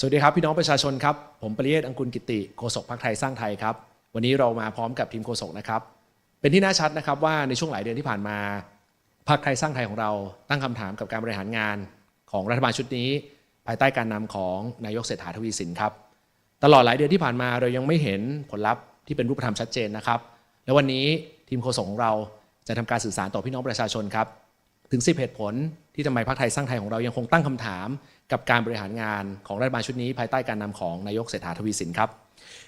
สวัสดีครับ พี่น้องประชาชนครับ ผมปริเยศอังกุลกิติโฆษกพรรคไทยสร้างไทยครับ วันนี้เรามาพร้อมกับทีมโฆษกนะครับ เป็นที่น่าชัดนะครับว่าในช่วงหลายเดือนที่ผ่านมาพรรคไทยสร้างไทยของเราตั้งคำถามกับการบริหารงานของรัฐบาลชุดนี้ ภายใต้การนำของนายกเศรษฐาทวีสินครับ ตลอดหลายเดือนที่ผ่านมาเรายังไม่เห็นผลลัพธ์ที่เป็นรูปธรรมชัดเจนนะครับ และวันนี้ทีมโฆษกของเราจะทำการสื่อสารต่อพี่น้องประชาชนครับ ถึง 10 เหตุผลที่ทำไมพรรคไทยสร้างไทยของเรายังคงตั้งคำถามกับการบริหารงานของรัฐบาลชุดนี้ ภายใต้การนำของนายกเศรษฐาทวีสินครับ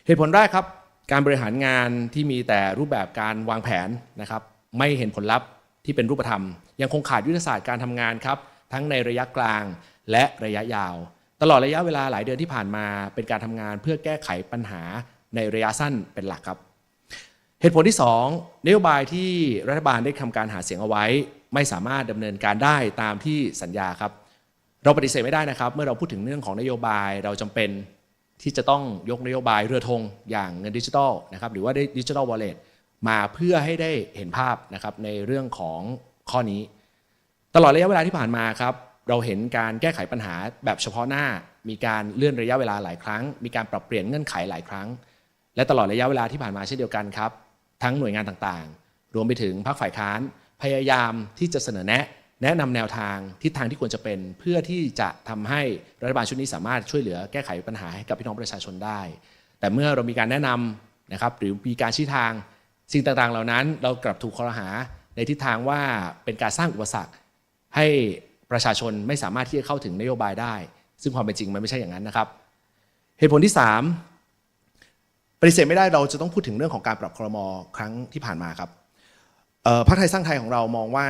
เหตุผลแรกครับ การบริหารงานที่มีแต่รูปแบบการวางแผนนะครับไม่เห็นผลลัพธ์ที่เป็นรูปธรรม ยังคงขาดยุทธศาสตร์การทำงานครับทั้งในระยะกลางและระยะยาว ตลอดระยะเวลาหลายเดือนที่ผ่านมา เป็นการทำงานเพื่อแก้ไขปัญหาในระยะสั้นเป็นหลักครับ เหตุผลที่ 2 นโยบายที่รัฐบาลได้ทำการหาเสียงเอาไว้ ไม่สามารถดำเนินการได้ตามที่สัญญาครับ เราปฏิเสธไม่ได้นะครับ เมื่อเราพูดถึงเรื่องของนโยบายเราจำเป็นที่จะต้องยกนโยบายเรือธงอย่างเงินดิจิทัลนะครับหรือว่าได้ดิจิทัลวอลเล็ตมาเพื่อให้ได้เห็นภาพนะครับในเรื่องของข้อนี้ ตลอดระยะเวลาที่ผ่านมาครับ เราเห็นการแก้ไขปัญหาแบบเฉพาะหน้า มีการเลื่อนระยะเวลาหลายครั้ง มีการปรับเปลี่ยนเงื่อนไขหลายครั้ง และตลอดระยะเวลาที่ผ่านมาเช่นเดียวกันครับ ทั้งหน่วยงานต่างๆ รวมไปถึงภาคฝ่ายค้าน พยายามที่จะเสนอแนะ แนะนำแนวทางทิศทางที่ควรจะเป็น เพื่อที่จะทำให้รัฐบาลชุดนี้สามารถช่วยเหลือแก้ไขปัญหาให้กับพี่น้องประชาชนได้ แต่เมื่อเรามีการแนะนำนะครับหรือมีการชี้ทางสิ่งต่างๆ เหล่านั้นเรากลับถูกคอรหาในทิศทางว่าเป็นการสร้างอุปสรรค ให้ประชาชนไม่สามารถที่จะเข้าถึงนโยบายได้ ซึ่งความเป็นจริงมันไม่ใช่อย่างนั้นนะครับ เหตุผลที่ 3 ปฏิเสธไม่ได้เราจะต้องพูดถึงเรื่องของการปรับครมครั้งที่ผ่านมาครับพรรคไทยสร้างไทยของเรามองว่า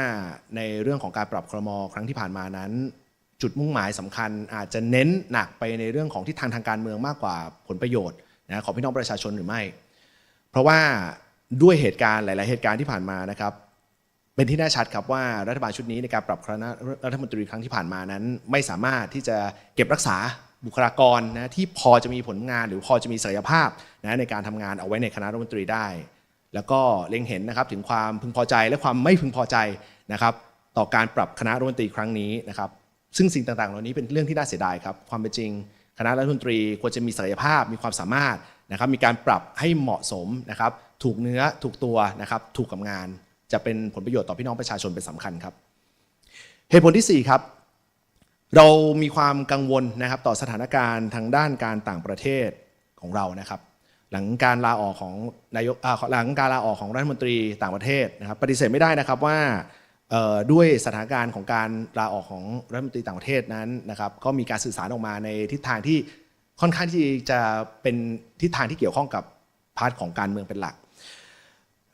ในเรื่องของการปรับครมครั้งที่ผ่านมานั้น จุดมุ่งหมายสำคัญ อาจจะเน้นหนักไปในเรื่องของทิศทางทางการเมืองมากกว่าผลประโยชน์นะของพี่น้องประชาชนหรือไม่ เพราะว่าด้วยเหตุการณ์หลาย ๆ เหตุการณ์ที่ผ่านมานะครับ เป็นที่แน่ชัดครับว่ารัฐบาลชุดนี้ในการปรับคณะรัฐมนตรีครั้งที่ผ่านมานั้น ไม่สามารถที่จะเก็บรักษา บุคลากรนะที่พอจะมีผลงานหรือพอจะมีศักยภาพนะในการทำงานเอาไว้ในคณะรัฐมนตรีได้ แล้วก็เล็งเห็นนะครับถึงความพึงพอใจและความไม่พึงพอใจนะครับต่อการปรับคณะรัฐมนตรีครั้งนี้นะครับซึ่งสิ่งต่างๆ เหล่านี้เป็นเรื่องที่น่าเสียดายครับความเป็นจริง คณะรัฐมนตรีควรจะมีศักยภาพมีความสามารถนะครับมีการปรับให้เหมาะสมนะครับถูกเนื้อถูกตัวนะครับถูกกับงาน จะเป็นผลประโยชน์ต่อพี่น้องประชาชนเป็นสำคัญครับ เหตุผลที่ 4 ครับ เรามีความกังวลนะครับต่อสถานการณ์ทางด้านการต่างประเทศของเรานะครับ หลังการลาออกของนายกหลังการลาออกของรัฐมนตรีต่างประเทศนะครับปฏิเสธไม่ได้นะครับว่าด้วยสถานการณ์ของการลาออกของรัฐมนตรีต่างประเทศนั้นนะครับ ก็มีการสื่อสารออกมาในทิศทางที่ค่อนข้างที่จะเป็นทิศทางที่เกี่ยวข้องกับพาร์ทของการเมืองเป็นหลัก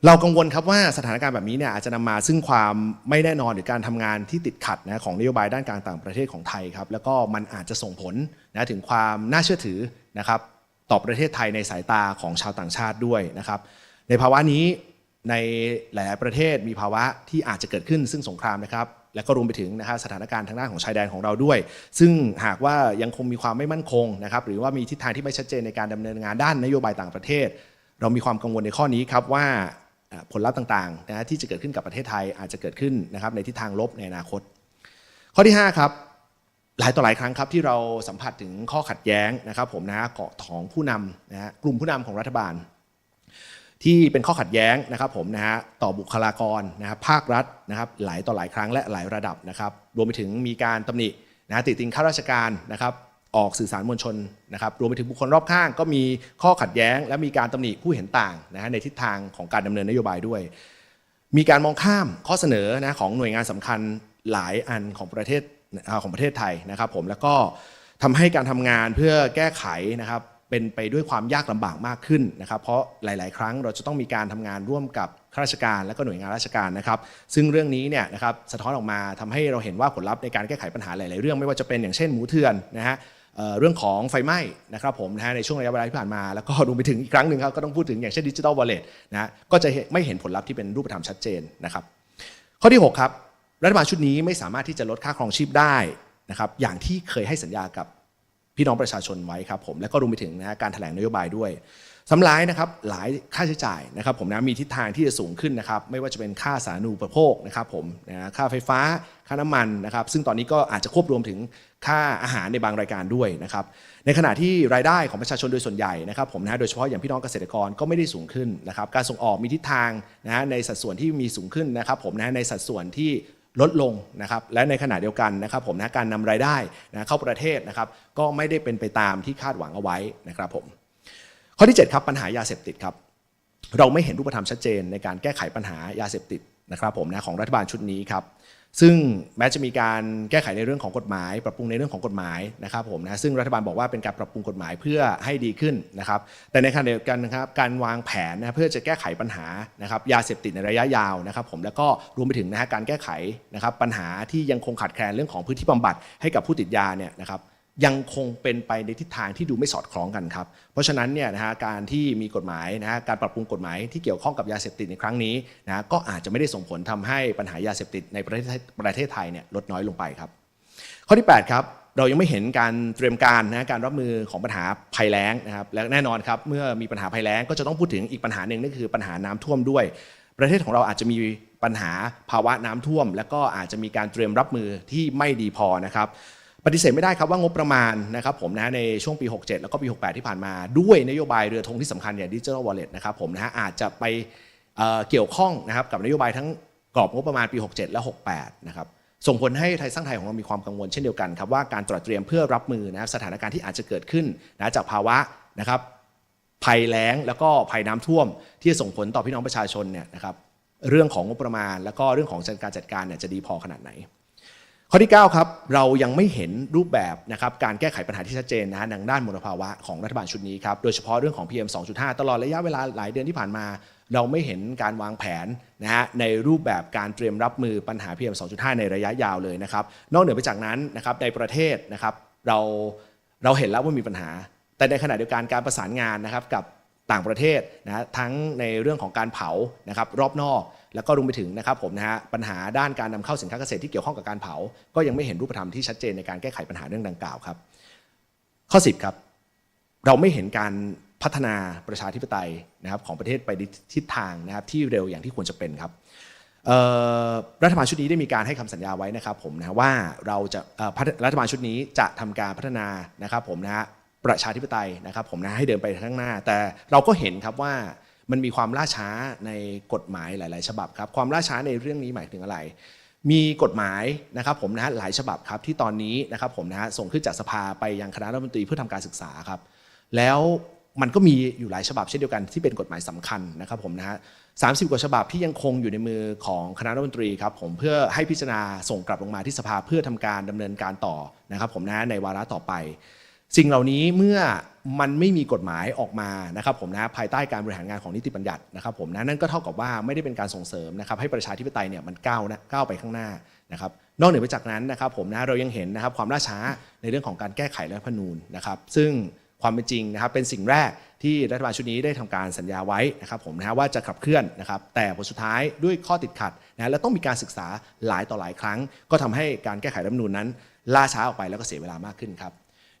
เรากังวลครับว่าสถานการณ์แบบนี้เนี่ยอาจจะนำมาซึ่งความไม่แน่นอนหรือการทำงานที่ติดขัดนะของนโยบายด้านการต่างประเทศของไทยครับแล้วก็มันอาจจะส่งผลนะถึงความน่าเชื่อถือนะครับต่อประเทศไทยในสายตาของชาวต่างชาติด้วยนะครับ ในภาวะนี้ในหลาย ๆ ประเทศมีภาวะที่อาจจะเกิดขึ้นซึ่งสงครามนะครับและก็รวมไปถึงนะครับสถานการณ์ทางด้านของชายแดนของเราด้วย ซึ่งหากว่ายังคงมีความไม่มั่นคงนะครับหรือว่ามีทิศทางที่ไม่ชัดเจนในการดำเนินงานด้านนโยบายต่างประเทศ เรามีความกังวลในข้อนี้ครับว่า ผลลัพธ์ต่างๆนะที่จะเกิดขึ้นกับประเทศไทยอาจจะเกิดขึ้นนะครับในทิศทางลบในอนาคต ข้อที่ 5 ครับ หลายต่อหลายครั้งครับที่เราสัมผัสถึงข้อขัดแย้งนะครับผมนะฮะของผู้นำนะฮะกลุ่มผู้นำของรัฐบาล ที่เป็นข้อขัดแย้งนะครับผมนะฮะต่อบุคลากรนะครับภาครัฐนะครับหลายต่อหลายครั้งและหลายระดับนะครับรวมไปถึงมีการตำหนินะติดติงข้าราชการนะครับ ออกสื่อสารมวลชนนะครับรวมไปถึงบุคคลรอบข้าง ก็มีข้อขัดแย้ง และมีการตำหนิผู้เห็นต่างนะฮะในทิศทางของการดำเนินนโยบายด้วย มีการมองข้ามข้อเสนอนะของหน่วยงานสำคัญหลายอันของประเทศของประเทศไทยนะครับ ผมแล้วก็ทำให้การทำงานเพื่อแก้ไขนะครับเป็นไปด้วยความยากลำบากมากขึ้นนะครับ เพราะหลาย ๆ ครั้งเราจะต้องมีการทำงานร่วมกับข้าราชการและก็หน่วยงานราชการนะครับ ซึ่งเรื่องนี้เนี่ยนะครับสะท้อนออกมาทำให้เราเห็นว่าผลลัพธ์ในการแก้ไขปัญหาหลาย ๆ เรื่อง ไม่ว่าจะเป็นอย่างเช่นหมูเถื่อนนะฮะ เรื่องของไฟไหม้นะครับผมนะฮะในช่วงระยะเวลาที่ผ่านมา แล้วก็รวมไปถึงอีกครั้งหนึ่งครับก็ต้องพูดถึงอย่างเช่นดิจิทัลวอลเล็ตนะฮะก็จะไม่เห็นผลลัพธ์ที่เป็นรูปธรรมชัดเจนนะครับ ข้อที่ 6 ครับ รัฐบาลชุดนี้ไม่สามารถที่จะลดค่าครองชีพได้นะครับอย่างที่เคยให้สัญญากับพี่น้องประชาชนไว้ครับผมและก็รวมไปถึงนะฮะการแถลงนโยบายด้วย สำหรับนะครับหลายค่าใช้จ่ายนะครับผมนะมีทิศทางที่จะสูงขึ้นนะครับไม่ว่าจะเป็นค่าสาธารณูปโภคนะครับผมนะค่าไฟฟ้าค่าน้ำมันนะครับซึ่งตอนนี้ก็อาจจะควบรวมถึงค่าอาหารในบางรายการด้วยนะครับในขณะที่รายได้ของประชาชนโดยส่วนใหญ่นะครับผมนะโดยเฉพาะอย่างพี่น้องเกษตรกรก็ไม่ได้สูงขึ้นนะครับการส่งออกมีทิศทางนะในสัดส่วนที่มีสูงขึ้นนะครับผมนะในสัดส่วนที่ลดลงนะครับและในขณะเดียวกันนะครับผมนะการนำรายได้นะเข้าประเทศนะครับก็ไม่ได้เป็นไปตามที่คาดหวังเอาไว้นะครับผม ข้อที่ 7 ครับปัญหายาเสพติดครับเราไม่เห็นรูปธรรมชัดเจนในการแก้ไขปัญหายาเสพติดนะครับผมนะของรัฐบาลชุดนี้ครับซึ่งแม้จะมีการแก้ไขในเรื่องของกฎหมาย ปรับปรุงในเรื่องของกฎหมายนะครับผมนะซึ่งรัฐบาลบอกว่าเป็นการปรับปรุงกฎหมายเพื่อให้ดีขึ้นนะครับ แต่ในขณะเดียวกันนะครับการวางแผนนะเพื่อจะแก้ไขปัญหานะครับยาเสพติดในระยะยาวนะครับผมแล้วก็รวมไปถึงนะฮะการแก้ไขนะครับปัญหาที่ยังคงขาดแคลนเรื่องของพื้นที่บำบัดให้กับผู้ติดยาเนี่ยนะครับ ยังคงเป็นไปในทิศทางที่ดูไม่สอดคล้องกันครับ เพราะฉะนั้นเนี่ยนะฮะการที่มีกฎหมายนะฮะการปรับปรุงกฎหมายที่เกี่ยวข้องกับยาเสพติดในครั้งนี้นะก็อาจจะไม่ได้ส่งผลทำให้ปัญหายาเสพติดในประเทศประเทศไทยเนี่ยลดน้อยลงไปครับ ข้อที่ 8 ครับเรายังไม่เห็นการเตรียมการนะการรับมือของปัญหาภัยแล้งนะครับและแน่นอนครับเมื่อมีปัญหาภัยแล้งก็จะต้องพูดถึงอีกปัญหาหนึ่งนั่นคือปัญหาน้ำท่วมด้วย ประเทศของเราอาจจะมีปัญหาภาวะน้ำท่วม และก็อาจจะมีการเตรียมรับมือที่ไม่ดีพอนะครับ ปฏิเสธไม่ได้ครับว่างบประมาณนะครับผมนะในช่วงปี 67 แล้วก็ปี 68 ที่ผ่านมา ด้วยนโยบายเรือธงที่สำคัญอย่างดิจิทัลวอลเล็ตนะครับผมนะฮะอาจจะไปเเกี่ยวข้องนะครับกับนโยบายทั้งกรอบงบประมาณปี 67 และ 68 นะครับส่งผลให้ไทยสร้างไทยของเรามีความกังวลเช่นเดียวกันครับว่าการตรวจเตรียมเพื่อรับมือนะครับสถานการณ์ที่อาจจะเกิดขึ้นนะจากภาวะนะครับภัยแล้งแล้วก็ภัยน้ำท่วม ที่จะส่งผลต่อพี่น้องประชาชนเนี่ยนะครับเรื่องของงบประมาณ แล้วก็เรื่องของการจัดการเนี่ยจะดีพอขนาดไหน ข้อที่ 9 ครับ เรายังไม่เห็นรูปแบบนะครับการแก้ไขปัญหาที่ชัดเจนนะฮะทางด้านมลภาวะของรัฐบาลชุดนี้ครับ โดยเฉพาะเรื่องของ PM 2.5 ตลอดระยะเวลาหลายเดือนที่ผ่านมา เราไม่เห็นการวางแผนนะฮะในรูปแบบการเตรียมรับมือปัญหา PM 2.5 ในระยะยาวเลยนะครับ นอกเหนือไปจากนั้นนะครับในประเทศนะครับเราเราเห็นแล้วว่ามีปัญหา แต่ในขณะเดียวกันการประสานงานนะครับกับต่างประเทศนะฮะทั้งในเรื่องของการเผานะครับรอบนอก แล้วก็รวมไปถึงนะครับผมนะฮะปัญหาด้านการนำเข้าสินค้าเกษตรที่เกี่ยวข้องกับการเผา ก็ยังไม่เห็นรูปธรรมที่ชัดเจนในการแก้ไขปัญหาเรื่องดังกล่าวครับ ข้อ 10 ครับ เราไม่เห็นการพัฒนาประชาธิปไตยนะครับของประเทศไปในทิศทางนะครับที่เร็วอย่างที่ควรจะเป็นครับรัฐบาลชุดนี้ได้มีการให้คำสัญญาไว้นะครับผมนะว่าเราจะรัฐบาลชุดนี้จะทำการพัฒนานะครับผมนะฮะประชาธิปไตยนะครับผมนะให้เดินไปข้างหน้า แต่เราก็เห็นครับว่า มันมีความล่าช้าในกฎหมายหลาย ๆ ฉบับครับ ความล่าช้าในเรื่องนี้หมายถึงอะไร มีกฎหมายนะครับผมนะฮะหลายฉบับครับที่ตอนนี้นะครับผมนะฮะส่งขึ้นจากสภาไปยังคณะรัฐมนตรีเพื่อทำการศึกษาครับ แล้วมันก็มีอยู่หลายฉบับเช่นเดียวกันที่เป็นกฎหมายสำคัญนะครับผมนะฮะสามสิบกว่าฉบับที่ยังคงอยู่ในมือของคณะรัฐมนตรีครับผมเพื่อให้พิจารณาส่งกลับลงมาที่สภาเพื่อทำการดำเนินการต่อนะครับผมนะในวาระต่อไป สิ่งเหล่านี้เมื่อมันไม่มีกฎหมายออกมานะครับผมนะภายใต้การบริหารงานของนิติบัญญัตินะครับผมนะนั่นก็เท่ากับว่าไม่ได้เป็นการส่งเสริมนะครับให้ประชาธิปไตยเนี่ยมันก้าวนะก้าวไปข้างหน้านะครับนอกเหนือไปจากนั้นนะครับผมนะเรายังเห็นนะครับความล่าช้าในเรื่องของการแก้ไขรัฐธรรมนูญนะครับซึ่งความเป็นจริงนะครับเป็นสิ่งแรกที่รัฐบาลชุดนี้ได้ทำการสัญญาไว้นะครับผมนะว่าจะขับเคลื่อนนะครับแต่ผลสุดท้ายด้วยข้อติดขัดนะและต้องมีการศึกษาหลายต่อหลายครั้ง ก็ทำให้การแก้ไขรัฐธรรมนูญนั้น ล่าช้าออกไปแล้วก็เสียเวลามากขึ้นครับ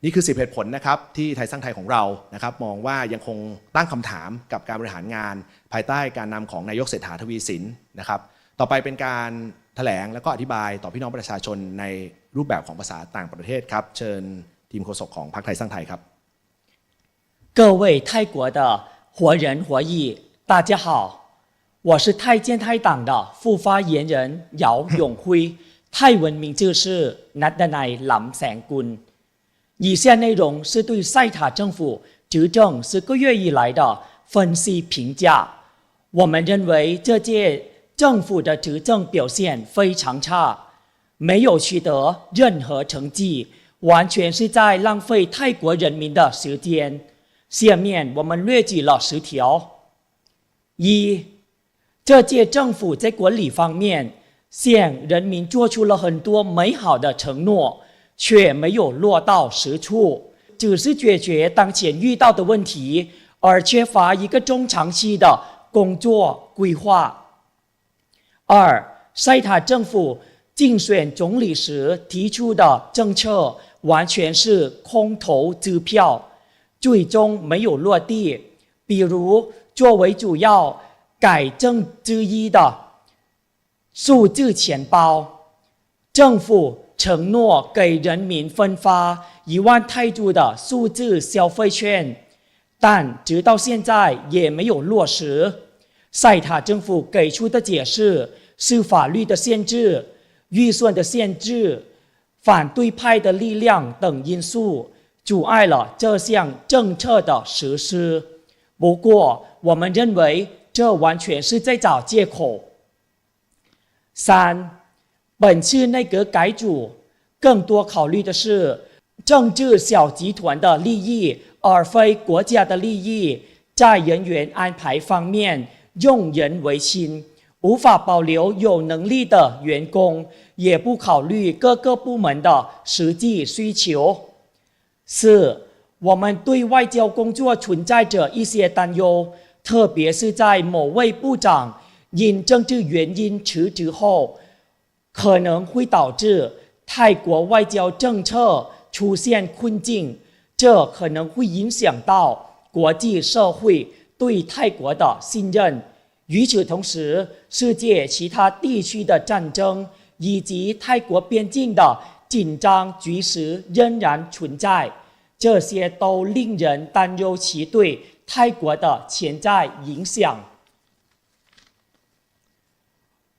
นี่คือสิบเหตุผลนะครับที่ไทยสร้างไทยของเรานะครับมองว่ายังคงตั้งคำถามกับการบริหารงาน ภายใต้การนำของนายกเศรษฐาทวีสินนะครับต่อไปเป็นการแถลงแล้วก็อธิบายต่อพี่น้องประชาชนในรูปแบบของภาษาต่างประเทศครับ เชิญทีมโฆษกของพรรคไทยสร้างไทยครับ 各位泰国的活人活义，大家好，我是泰建泰党的副发言人姚永辉，泰文名字是นัดนายหลำแสงกุล。 以下内容是对塞塔政府执政十个月以来的分析评价。我们认为这届政府的执政表现非常差，没有取得任何成绩，完全是在浪费泰国人民的时间。下面我们列举了十条：一，这届政府在管理方面向人民做出了很多美好的承诺，却没有落到实处，只是解决当前遇到的问题，而缺乏一个中长期的工作规划。二，塞塔政府竞选总理时提出的政策完全是空头支票。最终没有落地，比如作为主要改正之一的数字钱包，政府承诺给人民分发一万泰铢的数字消费券，但直到现在也没有落实。塞塔政府给出的解释是法律的限制、预算的限制、反对派的力量等因素阻碍了这项政策的实施。不过，我们认为这完全是在找借口。三，本次内阁改组更多考虑的是政治小集团的利益，而非国家的利益。在人员安排方面，用人唯亲，无法保留有能力的员工，也不考虑各个部门的实际需求。四，我们对外交工作存在着一些担忧，特别是在某位部长因政治原因辞职后，可能会导致泰国外交政策出现困境，这可能会影响到国际社会对泰国的信任。与此同时，世界其他地区的战争以及泰国边境的紧张局势仍然存在，这些都令人担忧其对泰国的潜在影响。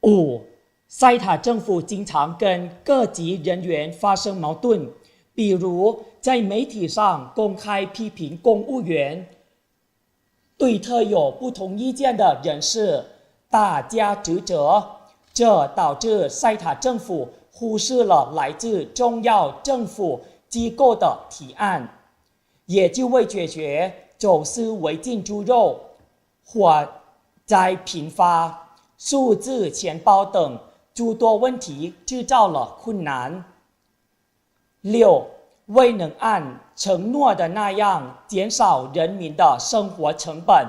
五，塞塔政府经常跟各级人员发生矛盾，比如在媒体上公开批评公务员，对特有不同意见的人士大加指责，这导致塞塔政府忽视了来自重要政府机构的提案，也就为解决走私违禁猪肉、火灾频发。数字钱包等诸多问题制造了困难。六，未能按承诺的那样减少人民的生活成本，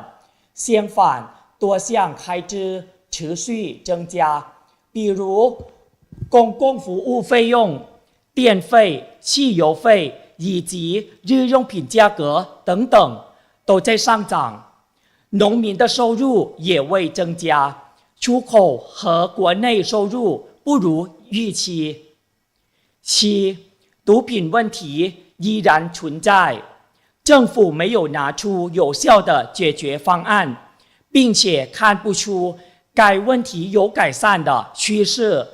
相反，多项开支持续增加，比如公共服务费用、电费、汽油费以及日用品价格等等都在上涨，农民的收入也未增加。出口和国内收入不如预期。七，毒品问题依然存在，政府没有拿出有效的解决方案，并且看不出该问题有改善的趋势，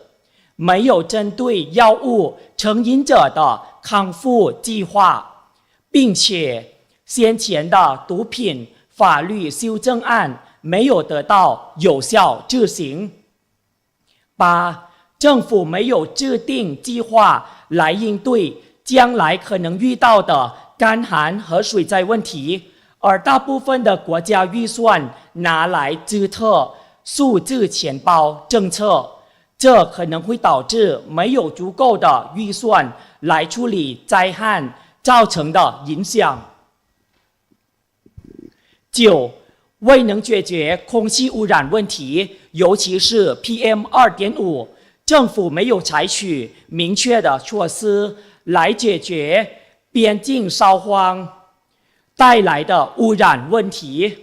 没有针对药物成瘾者的康复计划，并且先前的毒品法律修正案。没有得到有效执行。八，政府没有制定计划来应对将来可能遇到的干旱和水灾问题，而大部分的国家预算拿来支特数字钱包政策，这可能会导致没有足够的预算来处理灾害造成的影响。九。未能解决空气污染问题，尤其是 PM 二点五，政府没有采取明确的措施来解决边境烧荒带来的污染问题。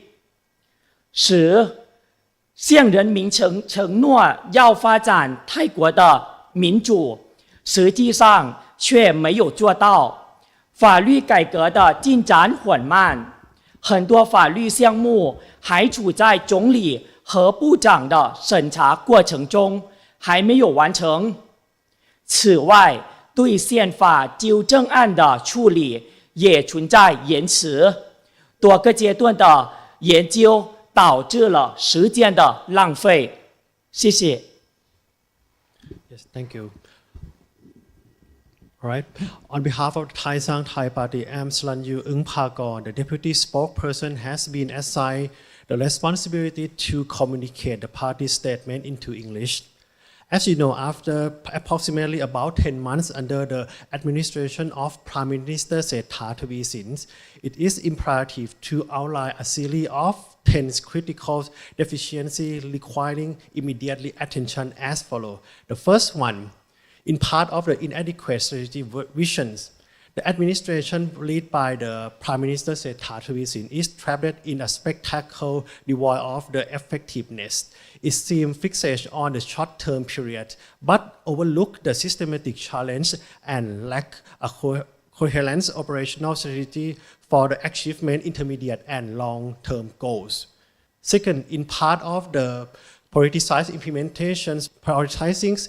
十，向人民承承诺要发展泰国的民主，实际上却没有做到，法律改革的进展缓慢。很多法律项目还处在总理和部长的审查过程中，还没有完成。此外，对宪法纠正案的处理也存在延迟，多个阶段的研究导致了时间的浪费。谢谢。Yes, thank you. Right. On behalf of Thai Sang Thai Party, I'm Slanyu Ungpakon, the deputy spokesperson, has been assigned the responsibility to communicate the party statement into English. As you know, after approximately about 10 months under the administration of Prime Minister Sethar Thavisin, it is imperative to outline a series of 10 critical deficiencies requiring immediately attention as follows. The first one, in part of the inadequate strategic visions, the administration led by the Prime Minister Sethar Thavisin is trapped in a spectacle devoid of the effectiveness. It seems fixated on the short-term period, but overlook the systematic challenge and lack a co- coherent operational strategy for the achievement intermediate and long-term goals. Second, in part of the politicized implementations, prioritizing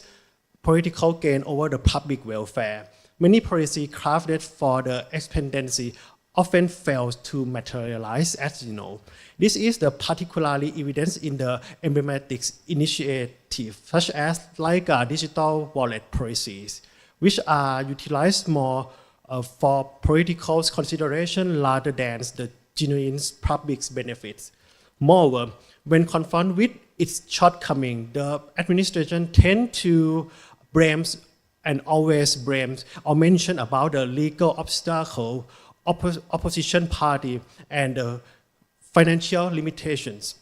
political gain over the public welfare. Many policies crafted for the expediency often fails to materialize, as you know. This is the particularly evidence in the emblematic initiative, such as like uh, digital wallet policies, which are utilized more uh, for political consideration rather than the genuine public benefits. Moreover, when confronted with its shortcoming, the administration tend to blame and always blame or mention about the legal obstacle, oppo- opposition party, and uh, financial limitations.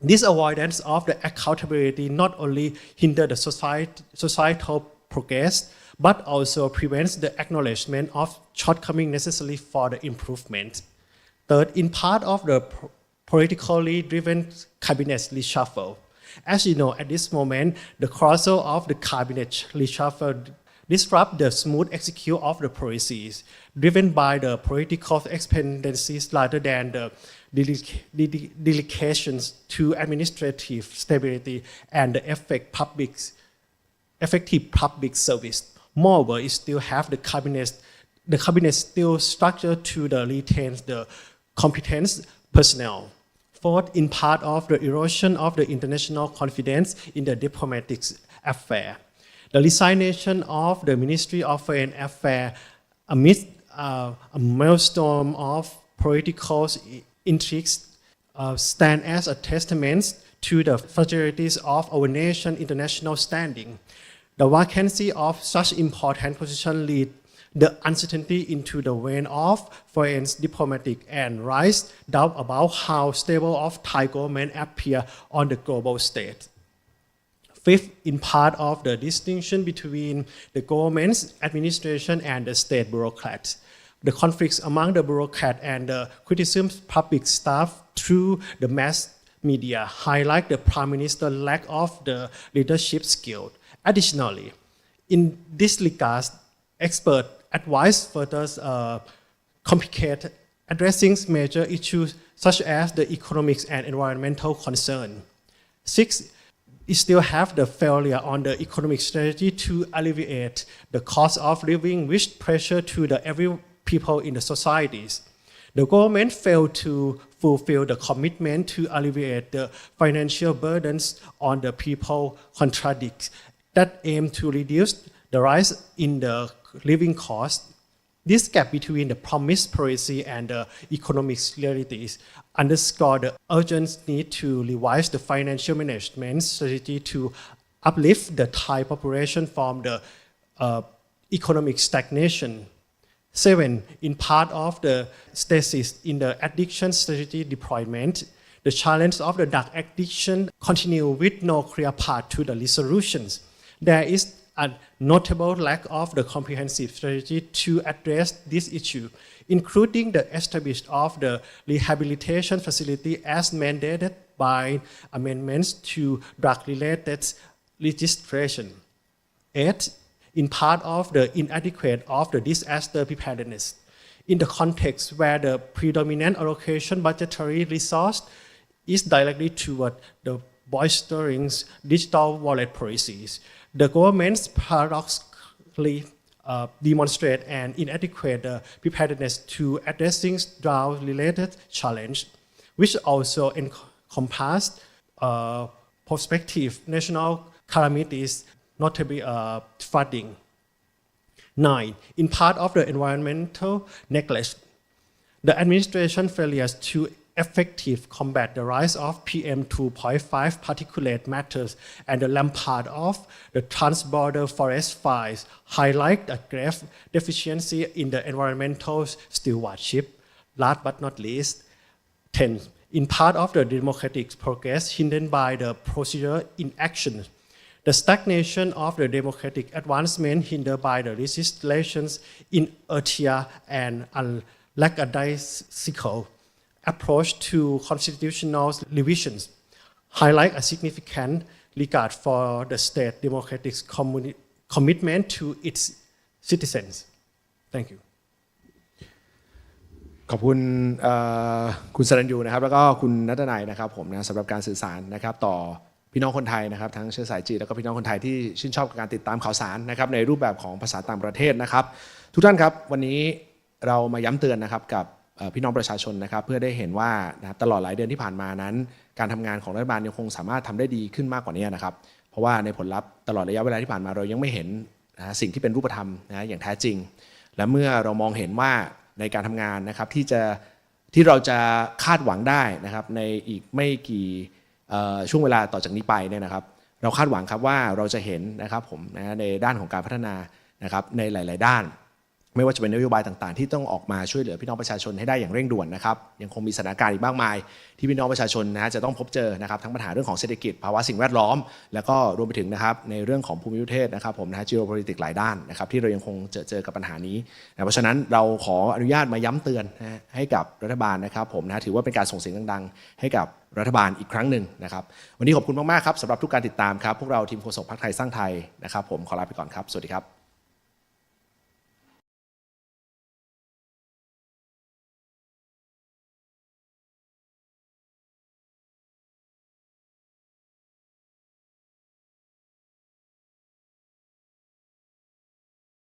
This avoidance of the accountability not only hinder the society, societal progress, but also prevents the acknowledgement of shortcoming necessary for the improvement. Third, in part of the politically driven cabinet reshuffle. As you know, at this moment, the carousel of the cabinet reshuffle disrupt the smooth execution of the policies, driven by the political expediencies rather than the dedications to administrative stability and the effect public effective public service. Moreover, it still have the cabinet, the cabinet still structure to the retain the competence personnel. In part of the erosion of the international confidence in the diplomatic affair. The resignation of the Ministry of Foreign Affairs amidst uh, a maelstrom of political intrigues uh, stand as a testament to the fragilities of our nation's international standing. The vacancy of such important position lead the uncertainty into the vein of foreign diplomatic and rise doubt about how stable of Thai government appear on the global stage. Fifth, in part of the distinction between the government's administration and the state bureaucrats. The conflicts among the bureaucrat and the criticism public staff through the mass media highlight the prime minister's lack of the leadership skill. Additionally, in this regard, expert advise further uh, complicate addressing major issues such as the economics and environmental concern. Six, it still have the failure on the economic strategy to alleviate the cost of living, which pressure to the every people in the societies. The government failed to fulfill the commitment to alleviate the financial burdens on the people contradicts that aim to reduce the rise in the living cost. This gap between the promised policy and the economic realities underscore the urgent need to revise the financial management strategy to uplift the Thai population from the uh, economic stagnation. Seven, in part of the stasis in the addiction strategy deployment, the challenge of the drug addiction continue with no clear path to the resolutions. There is a notable lack of the comprehensive strategy to address this issue, including the establishment of the rehabilitation facility as mandated by amendments to drug-related legislation. Eight, in part of the inadequate of the disaster preparedness. In the context where the predominant allocation budgetary resource is directly toward the bolstering digital wallet policies, the government's paradoxically uh, demonstrate an inadequate uh, preparedness to addressing drought-related challenge, which also encompass uh, prospective national calamities, notably uh, flooding. Nine, in part of the environmental neglect, the administration failures to effective combat the rise of PM 2.5 particulate matters and the rampart of the transborder forest fires highlight the grave deficiency in the environmental stewardship. Last but not least, 10. In part of the democratic progress hindered by the procedure in action, The stagnation of the democratic advancement hindered by the legislation's in inertia and lackadaisical approach to constitutional revisions highlight a significant regard for the state democratic communi- commitment to its citizens. Thank you. ขอบคุณคุณสรัญยูนะครับแล้วก็คุณนัทนายนะครับผมนะสำหรับการสื่อสารนะครับต่อพี่น้องคนไทยนะครับทั้งเชื้อสายจีนแล้วก็พี่น้องคนไทยที่ชื่นชอบการติดตามข่าวสารนะครับในรูปแบบของภาษาต่างประเทศนะครับ ทุกท่านครับวันนี้เรามาย้ำเตือนนะครับกับ พี่น้องประชาชนนะครับเพื่อได้เห็นว่าตลอดหลายเดือนที่ผ่านมานั้น การทำงานของรัฐบาลยังคงสามารถทำได้ดีขึ้นมากกว่านี้นะครับ เพราะว่าในผลลัพธ์ตลอดระยะเวลาที่ผ่านมาเรายังไม่เห็นนะสิ่งที่เป็นรูปธรรมนะอย่างแท้จริง และเมื่อเรามองเห็นว่าในการทำงานนะครับที่จะที่เราจะคาดหวังได้นะครับในอีกไม่กี่ช่วงเวลาต่อจากนี้ไปเนี่ยนะครับ เราคาดหวังครับว่าเราจะเห็นนะครับผมนะในด้านของการพัฒนานะครับในหลาย ๆ ด้าน ไม่ว่าจะเป็นนโยบายต่างๆ ที่ต้องออกมาช่วยเหลือพี่น้องประชาชนให้ได้อย่างเร่งด่วนนะครับยังคงมีสถานการณ์อีกมากมาย ที่พี่น้องประชาชนนะจะต้องพบเจอนะครับทั้งปัญหาเรื่องของเศรษฐกิจภาวะสิ่งแวดล้อม แล้วก็รวมไปถึงนะครับในเรื่องของภูมิประเทศนะครับผมนะฮะ geopolitics หลายด้านนะครับที่เรายังคงเจอเจอกับปัญหานี้นะเพราะฉะนั้นเราขออนุญาตมาย้ำเตือนนะฮะให้กับรัฐบาลนะครับผมนะถือว่าเป็นการส่งเสียงดังๆ ให้กับรัฐบาลอีกครั้งหนึ่งนะครับวันนี้ขอบคุณมากๆครับสำหรับทุกการติดตามครับพวกเราทีมโฆษกพรรคไทยสร้างไทยนะครับผมขอลาไปก่อนครับสวัสดีครับ